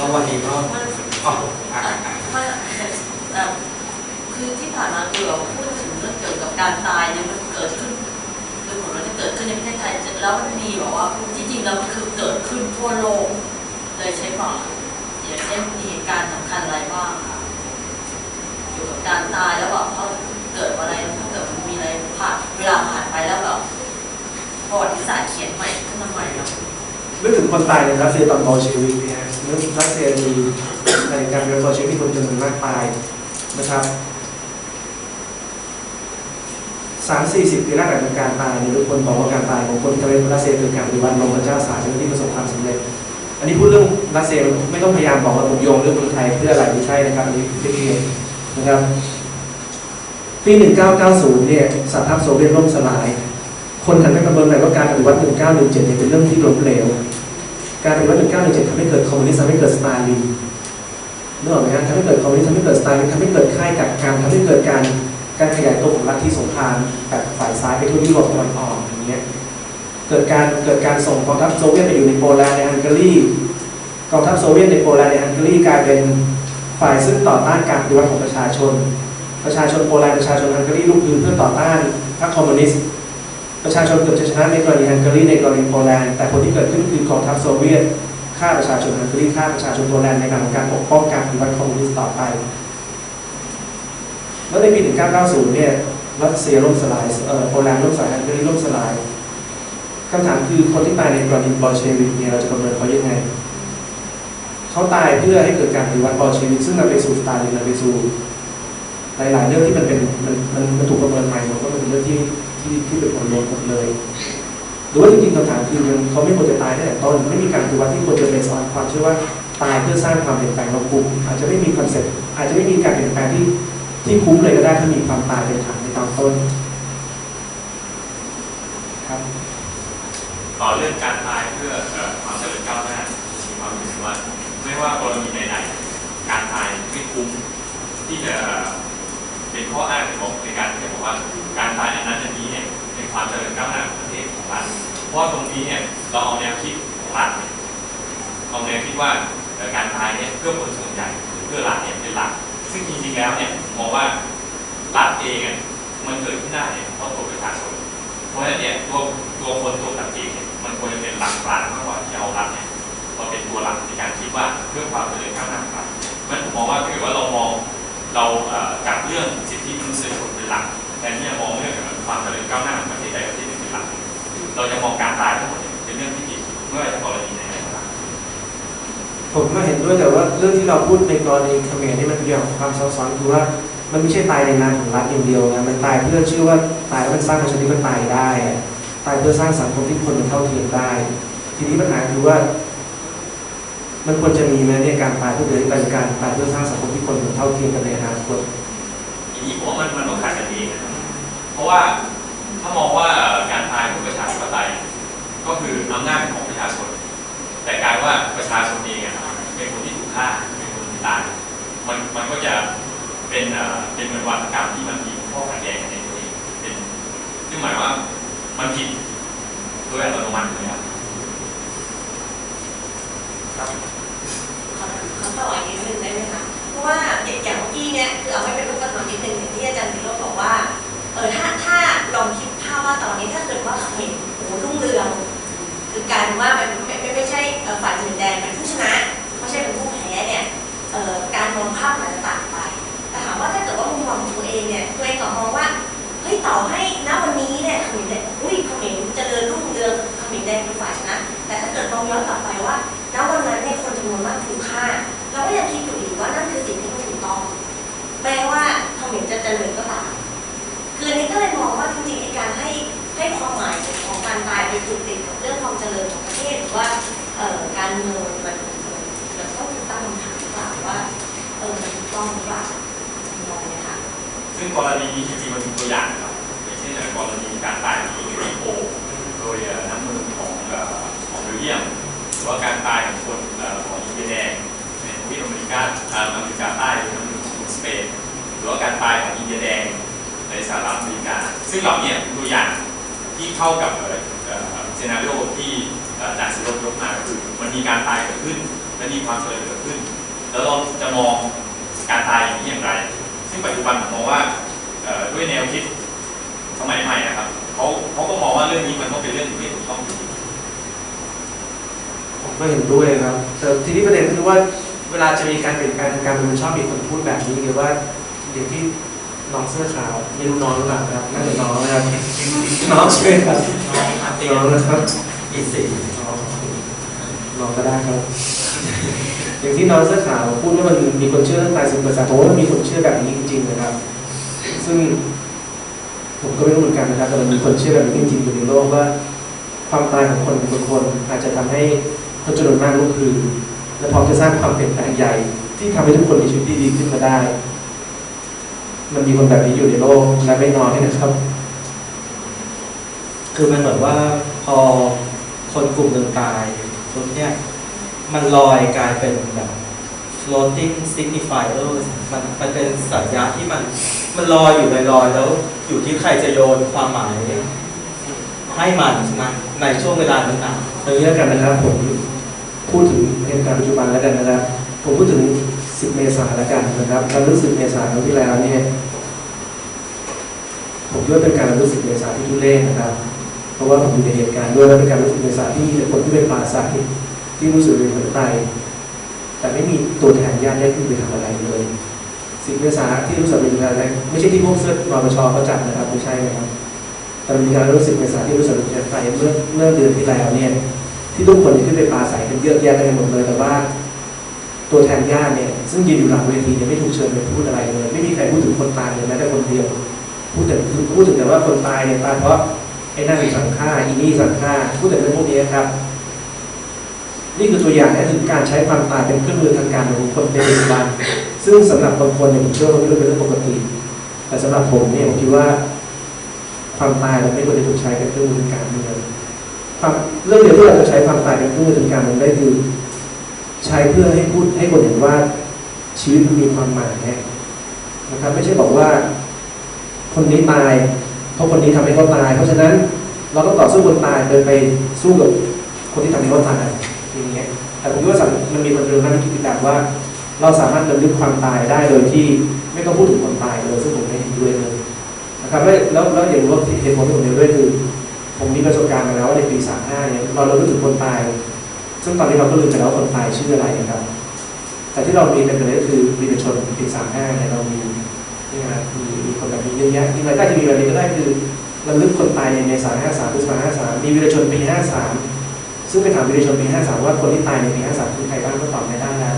ก็วันนี้ก็อ๋ออะอะอะมันเอ่อคือที่ผ่านมาคือเราพูดถึงเรื่องเกี่ยวกับการตายเนี่ยมันเกิดขึ้นคือผลมันจะเกิดขึ้นในประเทศไทยแล้วมันมีแบบว่าที่จริงแล้วมันคือเกิดขึ้นทั่วโลกเลยใช่ป่ะอย่างเช่นมีเหตุการณ์สำคัญอะไรบ้างคะเกี่ยวกับการตายแล้วแบบเขาเกิดอะไรถ้าเกิดมีอะไรผ่านเวลาผ่านไปแล้วแบบประวัติศาสตร์เขียนใหม่ขึ้นมาใหม่แล้วนึกถึงคนตายในรัสเซียตอนบอลเชวิ กเนี่ยนึกรัสเซียมีในการเมืองบอเชวิกมีคนจำนวนมากตายนะครับสามสี่สิบปีแรกหลังจากการตายเนี่ยทุกคนบอกว่าการตายของคนที่เป็นรัสเซียคือการปฏิวัติลงพระเจ้าสารที่ประสบความสำเร็จ อันนี้พูดเรื่องรัสเซียไม่ต้องพยายามบอกว่าผมโยงเรื่องเมืองไทยเพื่ออะไรไม่ใช่นะครับอันนี้เรียนนะครับปี 1990 เนี่ยสหภาพโซเวียตล่มสลาย คนหันไปประเมินหน่อยว่าการปฏิวัติ 1917เนี่ยเป็นเรื่องที่ล้มเหลว การปฏิวัติ1917ทำให้เกิดคอมมิวนิสต์ทำให้เกิดสตาลินนึกออกไหมฮะทำให้เกิดคอมมิวนิสต์ทำให้เกิดสตาลินทำให้เกิดค่ายกักกันทำให้เกิดการการขยายตัวของลัทธิสงครามแบบฝ่ายซ้ายไปทั่วยุโรปตะวันออกอย่างเงี้ยเกิดการเกิดการส่งกองทัพโซเวียตไปอยู่ในโปแลนด์ในฮังการีกองทัพโซเวียตในโปแลนด์ในฮังการีกลายเป็นฝ่ายซึ่งต่อต้านการปฏิวัติของประชาชน ประชาชนโปแลนด์ประชาชนฮังการีลุกฮือเพื่อต่อต้านพรรคคอมมิวนิสต์ ประชาชนเกือบจะชนะในกรณีฮังการีในกรณีโปแลนด์แต่ผลที่เกิดขึ้นคือกองทัพโซเวียตฆ่าประชาชนฮังการีฆ่าประชาชนโปแลนด์ในนามของการปกป้องการปฏิวัติคอมมิวนิสต์ต่อไป แล้วในปี 1990 เนี่ยรัสเซียล่มสลายโปแลนด์ล่มสลายฮังการีล่มสลายคำถามคือคนที่ตายในกรณีบอลเชวิกเนี่ยเราจะประเมินเขายังไงเขาตายเพื่อให้เกิดการปฏิวัติบอลเชวิกซึ่งนำไปสู่สตาลินนำไปสู่หลายๆเรื่องที่มันเป็นมันมันถูกประเมินใหม่หมดว่ามันเป็นเรื่องที่ ที่ที่เป็นผลรวมหมดเลยหรือว่าจริงๆคำถามคือมันเขาไม่ควรจะตายตั้งแต่ต้นไม่มีการปฏิวัติที่ควรจะเป็นสอนความเชื่อว่าตายเพื่อสร้างความเปลี่ยนแปลงเรากลุ่มอาจจะไม่มีคอนเซ็ปต์อาจจะไม่มีการเปลี่ยนแปลงที่ที่คุ้มเลยก็ได้ถ้ามีความตายเป็นฐานในตอนต้นครับต่อเรื่องการตายเพื่อความเจริญก้าวหน้ามีความรู้สึกว่าไม่ว่ากรณีใดๆการตายไม่คุ้มที่จะเป็นข้ออ้างในบอกในการที่จะบอกว่าการตายอันนั้นอันนี้เความเจริญก้าวหน้าของประเทศของรัฐเพราะตรงนี้เนี่ยเราเอาแนวคิดของรัฐเอาแนวคิดว่าการตายเนี่ยเพื่อคนส่วนใหญ่เพื่อรัฐเนี่ยเป็นหลัก ซึ่งจริงๆแล้วเนี่ยมองว่ารัฐเองมันเกิดขึ้นได้เนี่ยเพราะตัวประชาชนเพราะฉะนั้นเนี่ยตัวตัวคนตัวตัดสินเนี่ยมันควรจะเป็นหลักรานมากกว่าที่เอารัฐเนี่ยมาเป็นตัวหลักในการคิดว่าเพื่อความเจริญก้าวหน้าของรัฐมันผมมองว่าถ้าเกิดว่าเรามองเราจับเรื่องสิทธิมนุษยชนเป็นหลัก เราจะมองการตายทั้งหมดเนี่ยเป็นเรื่องที่ผิดเมื่อจะกรณีไหนก็ตามผมก็เห็นด้วยแต่ว่าเรื่องที่เราพูดในกรณีเขมรนี่มันเป็นเรื่องของความซับซ้อนคือว่ามันไม่ใช่ตายในนามของรัฐอย่างเดียวนะมันตายเพื่อชื่อว่าตายแล้วมันสร้างประชาธิปไตยได้อะตายเพื่อสร้างสังคมที่คนมันเท่าเทียมได้ ทีนี้ปัญหาคือว่า มันควรจะมีไหมเนี่ยการตายเพื่อเป็นการตายเพื่อสร้างสังคมที่คนมันเท่าเทียมกันในอนาคตทีนี้ผมว่ามันมันต้องขัดกันเองนะครับเพราะว่า ถ้ามองว่าการตายเพื่อประชาธิปไตยก็คืออำนาจของประชาชน แต่การว่าประชาชนเองเป็นคนที่ถูกฆ่าเป็นคนที่ตายมันมันก็จะเป็นเป็นเหมือนวัฒกรรมที่มันมีข้อขัดแย้งกันในตัวเองเป็นซึ่งหมายว่ามันผิดโดยอัตโนมัติเลยครับขอขอต่ออีกนิดนึงได้ไหม ต่อให้ณวันนี้เนี่ยเขมรแดงอุ้ยเขมรเจริญรุ่งเรืองเขมรแดงเป็นฝ่ายชนะ แต่ถ้าเกิดมองย้อนกลับไปว่าณวันนั้นเนี่ยคนจำนวนมากถูกฆ่าเราก็ยังคิดอยู่อีกว่านั่นคือสิ่งที่มันถูกต้องแม้ว่าเขมรจะเจริญก็ตามคืออันนี้ก็เลยมองว่าจริงๆไอ้การให้ให้ความหมายของการตายไปผูกติดกับเรื่องความเจริญของประเทศหรือว่าเอ่อการเมืองมันมันต้องตั้งคำถามหรือเปล่าว่าเออมันถูกต้องหรือเปล่ามองเนี่ยค่ะซึ่งกรณีนี้จริงๆมันมีตัวอย่าง นะครับอย่างเช่นกรณีการตายของอิริโอโดยน้ำมือของของเบลเยียมหรือว่าการตายของคนของอินเดียแดงในทวีปอเมริกาอเมริกาใต้หรือน้ำมือของสเปนหรือว่าการตายของอินเดียแดงในสหรัฐอเมริกา ซึ่งเหล่านี้เป็นตัวอย่างที่เข้ากับเซนาริโอที่เอ่ออาจารสิโรจน์ยกมาคือมันมีการตายเกิดขึ้นและมีความเจริญเกิดขึ้น แล้วเราจะมองการตายอย่างนี้อย่างไร ซึ่งปัจจุบันผมมองว่าด้วยแนวคิด สมัยใหม่นะครับเขาเขาก็มองว่าเรื่องนี้มันต้องเป็นเรื่องที่ไม่ถูกต้องจริงผมก็เห็นด้วยครับแต่ทีนี้ประเด็นคือว่าเวลาจะมีการเปลี่ยนแปลงทางการเมืองมันชอบมีคนพูดแบบนี้คือว่าอย่างที่น้องเสื้อขาวไม่รู้น้องหรือเปล่านะครับน่าจะน้องนะครับน้องใช่ไหมครับน้องอาเตียน้องนะครับอีสี่น้องก็ได้ครับ อย่างที่น้องเสื้อขาวพูดว่ามันมีคนเชื่อเรื่องตายสิบเปอร์เซ็นต์ผมว่ามันมีคนเชื่อแบบนี้จริงๆนะครับ ซึ่ง ผมก็ไม่รู้เหมือนกันนะครับแต่มันมีคนเชื่อแบบนี้จริงๆอยู่ในโลกว่า ความตายของคนบางคน อาจจะทำให้คนจำนวนมากลุกคือ และพร้อมจะสร้างความเปลี่ยนแปลงใหญ่ ที่ทำให้ทุกคนมีชีวิตที่ดีขึ้นมาได้ มันมีคนแบบนี้อยู่ในโลกและไม่น้อยนะครับ คือมันเหมือนว่าพอคนกลุ่มหนึ่งตายปุ๊บเนี่ยมันลอยกลายเป็นแบบ floating signifier มันมันเป็นสัญญาที่มัน มันลอยอยู่ลอยๆแล้ว อยู่ที่ใครจะโยนความหมายให้มันนะในช่วงเวลานั้นนะเอางี้แล้วกันนะครับผมพูดถึงเหตุการณ์ปัจจุบันแล้วกันนะครับผมพูดถึง 10 เมษายนแล้วกันนะครับการรู้สึกเมษายนที่แล้วเนี่ยผมคิดว่าเป็นการรู้สึกเมษายนที่ทุเรศนะครับ เพราะว่าผมอยู่ในเหตุการณ์ด้วยแล้วเป็นการรู้สึกเมษายนที่คนที่เป็นปราศรัยที่รู้สึกเป็นคนตแต่ไม่มีตัวแทนญาติได้ขึ้นไปทำอะไรเลย สิบเมษายนที่รู้สึกเป็นอะไรไม่ใช่ที่พวกเสื้อรปชเขาจัดนะครับไม่ใช่นะครับแต่มีการรู้สึกเมษายนที่รู้สึกเป็นคนตายเมื่อเมื่อเดือนที่แล้วเนี่ยที่ทุกคนขึ้นไปปราศัยกันเยอะแยะไปหมดเลยแต่ว่าตัวแทนญาติเนี่ยซึ่งยืนอยู่หลังเวทีเนี่ยไม่ถูกเชิญไปพูดอะไรเลย ไม่มีใครพูดถึงคนตายเลยแม้แต่คนเดียว พูดแต่พูดถึงแต่ว่าคนตายเนี่ยตายเพราะไอ้นั่นสั่งฆ่าอีนี่สั่งฆ่าพูดแต่เรื่องพวกนี้ครับ นี่คือตัวอย่างนะคือการใช้ความตายเป็นเครื่องมือทางการเมืองของคนในปัจจุบันซึ่งสำหรับบางคนเนี่ยผมเชื่อว่ามันเป็นเรื่องปกติ แต่สำหรับผมเนี่ยผมคิดว่า ความตายเราไม่ควรจะถูกใช้เป็นเครื่องมือทางการเมืองความเรื่องเดียวที่เราจะใช้ความตายเป็นเครื่องมือทางการเมืองได้คือใช้เพื่อให้พูดให้คนเห็นว่าชีวิตมันมีความหมายนะครับไม่ใช่บอกว่า คนนี้ตายเพราะคนนี้ทำให้เขาตาย เพราะฉะนั้นเราต้องต่อสู้คนตายเดินไปสู้กับคนที่ทำให้เขาตาย อย่างเงี้ยแต่ผมคิดว่ามันมีคนเดิมมากที่คิดแบบว่า เราสามารถระลึกความตายได้โดยที่ไม่ต้องพูดถึงคนตายเลยซึ่งผมไม่เห็นด้วยเลยนะครับแล้วแล้วอย่างว่าเหตุผลที่ผมเห็นด้วยคือ ผมมีประสบการณ์มาแล้วว่าในปี35เนี่ยเราเรารู้ถึงคนตาย ซึ่งตอนนี้เราก็ลืมไปแล้วคนตายชื่ออะไรนะครับ แต่ที่เรามีเป็นไปได้ก็คือวีรชนปี35เนี่ยเรามีนี่นะมีมีคนแบบนี้เยอะแยะที่มันก็จะมีแบบนี้ก็ได้คือระลึกคนตายในเมษายน53พฤษภาคม53มีวีรชนปี53 ซึ่งไปถามประชาชนปี53ว่าคนที่ตายในปี53คือใครบ้างก็ตอบไม่ได้แล้